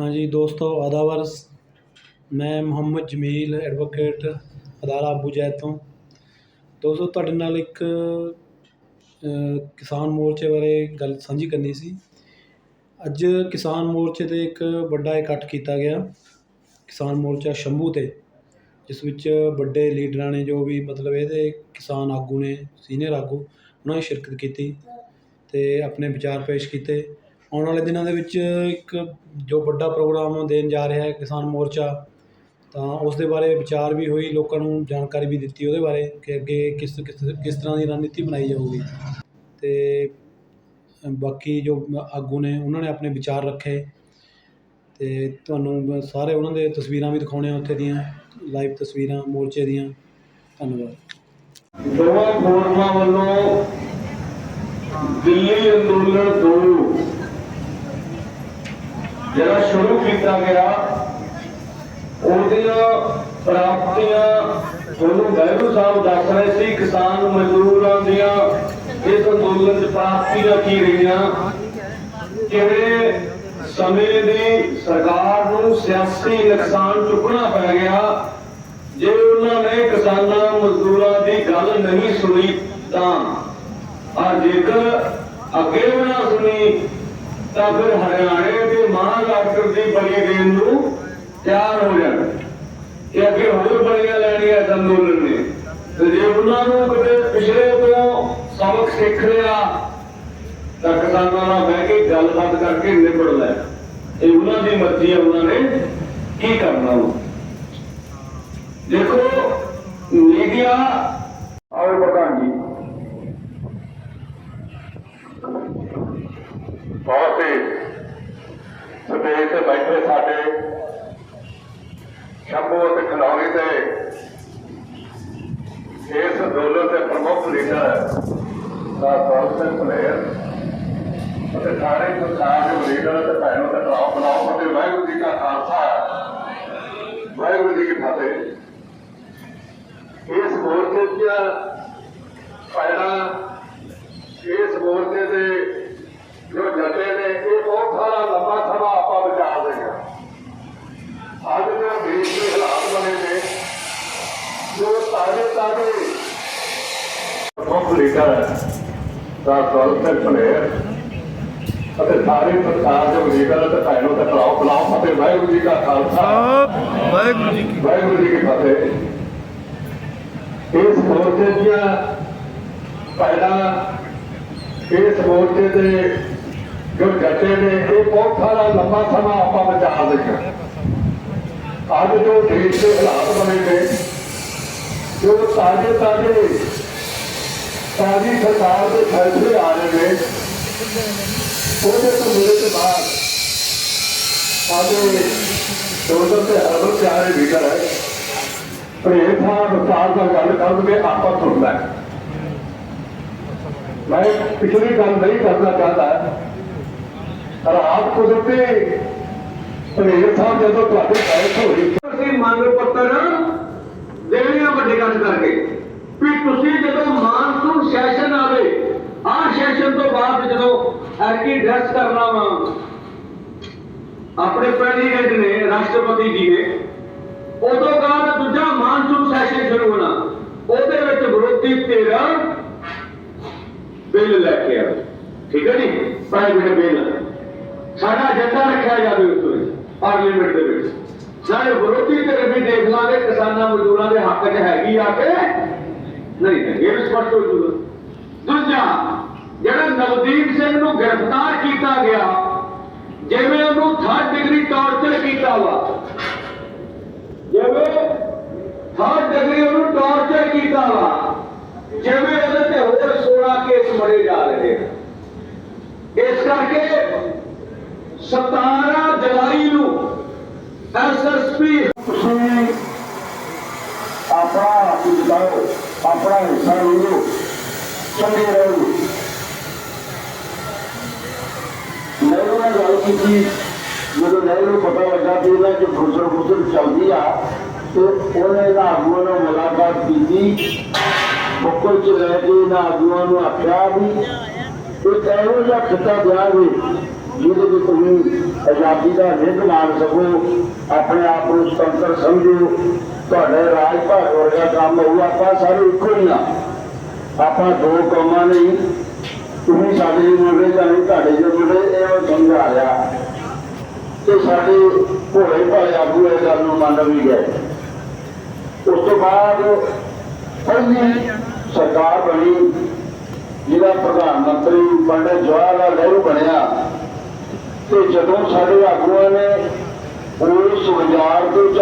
ਹਾਂਜੀ ਦੋਸਤੋ ਆਦਾਵਰ ਮੈਂ ਮੁਹੰਮਦ ਜਮੀਲ ਐਡਵੋਕੇਟ ਅਦਾਰਾ ਅਬੂ ਜੈਦ ਤੋਂ। ਦੋਸਤੋ, ਤੁਹਾਡੇ ਨਾਲ ਇੱਕ ਕਿਸਾਨ ਮੋਰਚੇ ਬਾਰੇ ਗੱਲ ਸਾਂਝੀ ਕਰਨੀ ਸੀ। ਅੱਜ ਕਿਸਾਨ ਮੋਰਚੇ 'ਤੇ ਇੱਕ ਵੱਡਾ ਇਕੱਠ ਕੀਤਾ ਗਿਆ, ਕਿਸਾਨ ਮੋਰਚਾ ਸ਼ੰਭੂ 'ਤੇ, ਜਿਸ ਵਿੱਚ ਵੱਡੇ ਲੀਡਰਾਂ ਨੇ ਜੋ ਵੀ ਮਤਲਬ ਇਹਦੇ ਕਿਸਾਨ ਆਗੂ ਨੇ ਸੀਨੀਅਰ ਆਗੂ, ਉਹਨਾਂ ਨੇ ਸ਼ਿਰਕਤ ਕੀਤੀ ਅਤੇ ਆਪਣੇ ਵਿਚਾਰ ਪੇਸ਼ ਕੀਤੇ। ਆਉਣ ਵਾਲੇ ਦਿਨਾਂ ਦੇ ਵਿੱਚ ਇੱਕ ਜੋ ਵੱਡਾ ਪ੍ਰੋਗਰਾਮ ਦੇਣ ਜਾ ਰਿਹਾ ਹੈ ਕਿਸਾਨ ਮੋਰਚਾ, ਤਾਂ ਉਸ ਦੇ ਬਾਰੇ ਵਿਚਾਰ ਵੀ ਹੋਈ, ਲੋਕਾਂ ਨੂੰ ਜਾਣਕਾਰੀ ਵੀ ਦਿੱਤੀ ਉਹਦੇ ਬਾਰੇ ਕਿ ਅੱਗੇ ਕਿਸ ਕਿਸ ਕਿਸ ਤਰ੍ਹਾਂ ਦੀ ਰਣਨੀਤੀ ਬਣਾਈ ਜਾਊਗੀ। ਅਤੇ ਬਾਕੀ ਜੋ ਆਗੂ ਨੇ, ਉਹਨਾਂ ਨੇ ਆਪਣੇ ਵਿਚਾਰ ਰੱਖੇ। ਅਤੇ ਤੁਹਾਨੂੰ ਸਾਰੇ ਉਹਨਾਂ ਦੇ ਤਸਵੀਰਾਂ ਵੀ ਦਿਖਾਉਣੇ ਆ ਉੱਥੇ ਦੀਆਂ, ਲਾਈਵ ਤਸਵੀਰਾਂ ਮੋਰਚੇ ਦੀਆਂ। ਧੰਨਵਾਦ। ਦੋਵਾਂ ਫੋਰਮਾਂ ਵੱਲੋਂ ਦਿੱਲੀ ਅੰਦੋਲਨ 2 ਜਿਹੜਾ ਸ਼ੁਰੂ ਕੀਤਾ ਗਿਆ ਉਹਦੀਆਂ ਪ੍ਰਾਪਤੀਆਂ ਤੁਹਾਨੂੰ ਗਹਿਰੂ ਸਾਹਿਬ ਦੱਸ ਰਹੇ ਸੀ, ਕਿਸਾਨ ਮਜ਼ਦੂਰਾਂ ਦੀਆਂ ਇਸ ਅੰਦੋਲਨ 'ਚ ਪ੍ਰਾਪਤੀਆਂ ਕੀ ਰਹੀਆਂ ਕਿਵੇਂ ਸਮੇਂ ਦੀ ਸਰਕਾਰ ਨੂੰ ਸਿਆਸੀ ਨੁਕਸਾਨ ਚੁੱਕਣਾ ਪੈ ਗਿਆ, ਜੇ ਉਹਨਾਂ ਨੇ ਕਿਸਾਨਾਂ, ਮਜ਼ਦੂਰਾਂ ਦੀ ਗੱਲ ਨਹੀਂ ਸੁਣੀ ਤਾਂ ਆ ਜੇਕਰ ਅੱਗੇ ਵੀ ਨਾ ਸੁਣੀ ਤਾਂ ਫਿਰ ਹਰਿਆਣੇ ਦੇ ਮਹਾਰਾਸ਼ਟਰ ਦੀ ਬਲੀ ਦੇਣ ਨੂੰ ਤਿਆਰ ਹੋ ਜਾਣ। ਕਿ ਅੱਗੇ ਹੋਰ ਬਲੀਆਂ ਲੈਣੀਆਂ ਇਸ ਅੰਦੋਲਨ ਨੇ। ਤੇ ਜੇ ਉਹਨਾਂ ਨੂੰ ਕਿਤੇ ਪਿਛਲੇ ਤੋਂ ਸਬਕ ਸਿੱਖ ਲਿਆ, ਤਾਂ ਕਿਸਾਨਾਂ ਨਾਲ ਬਹਿ ਕੇ ਗੱਲਬਾਤ ਕਰਕੇ ਨਿਬੜ ਲੈ। ਇਹ ਉਹਨਾਂ ਦੀ ਮਰਜ਼ੀ ਹੈ ਉਹਨਾਂ ਨੇ ਕੀ ਕਰਨਾ ਉਹ ਦੇਖੋ, ਮੀਡੀਆ ਔਰ ਪ੍ਰਧਾਨ ਜੀ ਬਹੁਤ ਹੀ ਸਟੇਜ ਤੇ ਬੈਠੇ ਸਾਡੇ ਸ਼ੰਭੂ ਅਤੇ ਖਲੌਰੀ ਦੇ ਇਸ ਅੰਦੋਲਨ ਦੇ ਪ੍ਰਮੁੱਖ ਲੀਡਰ ਦਾ ਸਿੰਘ ਪਲੇਅਰ ਅਤੇ ਸਾਰੇ ਸੰਸਾਰ ਦੇ ਲੀਡਰ ਅਤੇ ਭੈਣੋ ਤੇ ਭਰਾਓ ਬੁਲਾਓ ਅਤੇ ਵਾਹਿਗੁਰੂ ਜੀ ਕਾ ਖਾਲਸਾ, ਵਾਹਿਗੁਰੂ ਜੀ ਕੀ ਫਤਿਹ। ਇਸ ਮੋਰਚੇ ਦੀਆਂ ਪਹਿਲਾਂ ਇਸ ਮੋਰਚੇ ਜੋ ਲੀਡਰ ਦਾ ਦੌਲਤ ਪਲੇਅਰ ਅਤੇ ਸਾਰੇ ਸੰਸਾਰ ਦੇ ਲੀਡਰ ਅਤੇ ਭੈਣੋ ਤੇ ਭਰਾਓ ਬੁਲਾਓ ਫਤਿਹ ਵਾਹਿਗੁਰੂ ਜੀ ਕਾ ਖਾਲਸਾ ਵਾਹਿਗੁਰੂ ਜੀ ਕੀ ਵਾਹਿਗੁਰੂ ਜੀ ਕੀ ਫਤਿਹ ਇਸ ਮੋਰਚੇ ਦੀਆਂ ਪਹਿਲਾਂ ਇਸ ਮੋਰਚੇ ਦੇ ਜੋ ਜੱਟੇ ਨੇ ਇਹ ਬਹੁਤ ਸਾਰਾ ਲੰਬਾ ਸਮਾਂ ਆਪਾਂ ਵਿਚਾਰ ਰਹੇ ਹਾਂ ਅੱਜ ਜੋ ਦੇਸ਼ ਦੇ ਹਾਲਾਤ ਬਣੇ ਨੇ ਜੋ ਤਾਜ਼ੇ ਤਾਜ਼ੇ ਸਾਡੀ ਸਰਕਾਰ ਦੇ ਫੈਸਲੇ ਆ ਰਹੇ ਨੇ, ਉਹਦੇ ਤੋਂ ਮੇਰੇ ਤੋਂ ਬਾਅਦ ਸਾਡੇ ਦੋਸਤ ਤੇ ਹਰਬਰ ਪਿਆਰੇ ਲੀਡਰ ਹੈ ਪ੍ਰੇਮ ਸਾਹਿਬ ਵਿਚਾਰ ਨਾਲ ਗੱਲ ਕਰਨਗੇ ਆਪਾਂ ਸੁਣਨਾ ਮੈਂ ਪਿਛਲੀ ਗੱਲ ਨਹੀਂ ਕਰਨਾ ਚਾਹਦਾ। ਰਾਤ ਕੁਦਰਤੀ ਪ੍ਰੇਮ ਸਾਹਿਬ ਜਦੋਂ ਤੁਹਾਡੇ ਬੈਠ ਹੋਈ, ਤੁਸੀਂ ਮੰਗ ਪੱਤਰ ਦੇਣੇ ਵੱਡੇ ਗੱਲ ਕਰਕੇ। ਵੀ ਤੁਸੀਂ ਜਦੋਂ ਮਾਨਸੂਨ ਸੈਸ਼ਨ ਆਵੇ ਆਹ ਸੈਸ਼ਨ ਤੋਂ ਬਾਅਦ ਜਦੋਂ ਐਰਕੀ ਡਰੈਸ ਕਰਨਾ ਵਾ, ਆਪਣੇ ਪ੍ਰੈਜ਼ੀਡੈਂਟ ਨੇ, ਰਾਸ਼ਟਰਪਤੀ ਜੀ ਨੇ, ਉਦੋਂ ਬਾਅਦ ਦੂਜਾ ਮਾਨਸੂਨ ਸੈਸ਼ਨ ਸ਼ੁਰੂ ਹੋਣਾ। ਉਹਦੇ ਵਿੱਚ ਵਿਰੋਧੀ ਧਿਰ ਬਿੱਲ ਲੈ ਕੇ ਆਵੇ। ਠੀਕ ਹੈ ਜੀ? Private bill. ਸਾਡਾ ਏਜੰਡਾ ਰੱਖਿਆ ਜਾਵੇ ਉਸ ਵਿੱਚ ਪਾਰਲੀਮੈਂਟ ਦੇ ਵਿੱਚ। ਸਾਰੇ ਵਿਰੋਧੀ ਧਿਰ ਵੀ ਦੇਖ ਲਾਂਗੇ, ਕਿਸਾਨਾਂ ਮਜ਼ਦੂਰਾਂ ਦੇ ਹੱਕ 'ਚ ਹੈਗੀ ਆ ਕਿ ਨਹੀਂ ਹੈ ਇਹ ਵੀ ਸਪਸ਼ਟ ਹੋ ਜੂਗਾ। ਦੂਜਾ, ਜਿਹੜਾ ਨਵਦੀਪ ਸਿੰਘ ਨੂੰ ਗ੍ਰਿਫਤਾਰ ਕੀਤਾ ਗਿਆ, ਜਿਵੇਂ ਉਹਨੂੰ ਥਰਡ ਡਿਗਰੀ ਟਾਰਚਰ ਕੀਤਾ ਵਾ, ਜਿਵੇਂ ਥਰਡ ਡਿਗਰੀ ਉਹਨੂੰ ਟਾਰਚਰ ਕੀਤਾ ਵਾ, ਜਿਵੇਂ ਉਹਦੇ ਤੇ ਹੋਰ 16 ਕੇਸ ਮੜੇ ਜਾ ਰਹੇ ਨੇ ਇਸ ਕਰਕੇ 17 ਜੁਲਾਈ ਨੂੰ ਐਸਐਸਪੀ ਤੁਸੀਂ ਆਪਣਾ ਜਿਤਾਓ ਆਪਣਾ ਹਿੱਸਾ ਲਓ ਚੰਗੇ ਰਹੋ ਮੈਨੂੰ ਨਾਲ ਗੱਲ ਕੀਤੀ ਜਦੋਂ ਮੈਨੂੰ ਪਤਾ ਲੱਗਾ ਕਿ ਇਹਨਾਂ ਚ ਫੁਸਰ ਫੁਸਰ ਚੱਲਦੀ ਆ ਤੇ ਉਹਨੇ ਇਹਨਾਂ ਆਗੂਆਂ ਨਾਲ ਮੁਲਾਕਾਤ ਕੀਤੀ ਮੁੱਕਲ ਚ ਲੈ ਕੇ ਇਹਨਾਂ ਆਗੂਆਂ ਨੂੰ ਆਖਿਆ ਵੀ ਇੱਕ ਇਹੋ ਜਿਹਾ ਖਿੱਤਾ ਦਿਆਂਗੇ ਜਿਹਦੇ ਵਿੱਚ ਤੁਸੀਂ ਆਜ਼ਾਦੀ ਦਾ ਨਿੱਘ ਮਾਣ ਸਕੋ ਆਪਣੇ ਆਪ ਨੂੰ ਸੁਤੰਤਰ ਸਮਝੋ। ਤੁਹਾਡੇ ਰਾਜ ਭਾਗ ਵਰਗਾ ਕੰਮ ਹੋਊ, ਆਪਾਂ ਸਾਰੇ ਇੱਕੋ ਹੀ ਆ ਆਪਾਂ ਦੋ ਕੌਮਾਂ ਨਹੀਂ ਤੁਸੀਂ ਸਾਡੇ ਮੁੰਡੇ ਤਾਂ ਨਹੀਂ ਤੁਹਾਡੇ ਜਿਹੇ ਮੁੰਡੇ, ਇਹ ਉਹ ਸਮਝਾ ਰਿਹਾ। ਤੇ ਸਾਡੇ ਭੋਲੇ ਭਾਲੇ ਆਗੂ ਇਹ ਗੱਲ ਨੂੰ ਮੰਨ ਵੀ ਗਏ। ਉਸ ਤੋਂ ਬਾਅਦ ਪਹਿਲੀ ਸਰਕਾਰ ਬਣੀ, ਜਿਹਦਾ ਪ੍ਰਧਾਨ ਮੰਤਰੀ ਪੰਡਿਤ ਜਵਾਹਰ ਲਾਲ ਨਹਿਰੂ ਬਣਿਆ। ਤੇ ਜਦੋਂ ਸਾਡੇ ਆਗੂਆਂ ਨੇ ਉਸ ਬਾਜ਼ਾਰ ਦੇ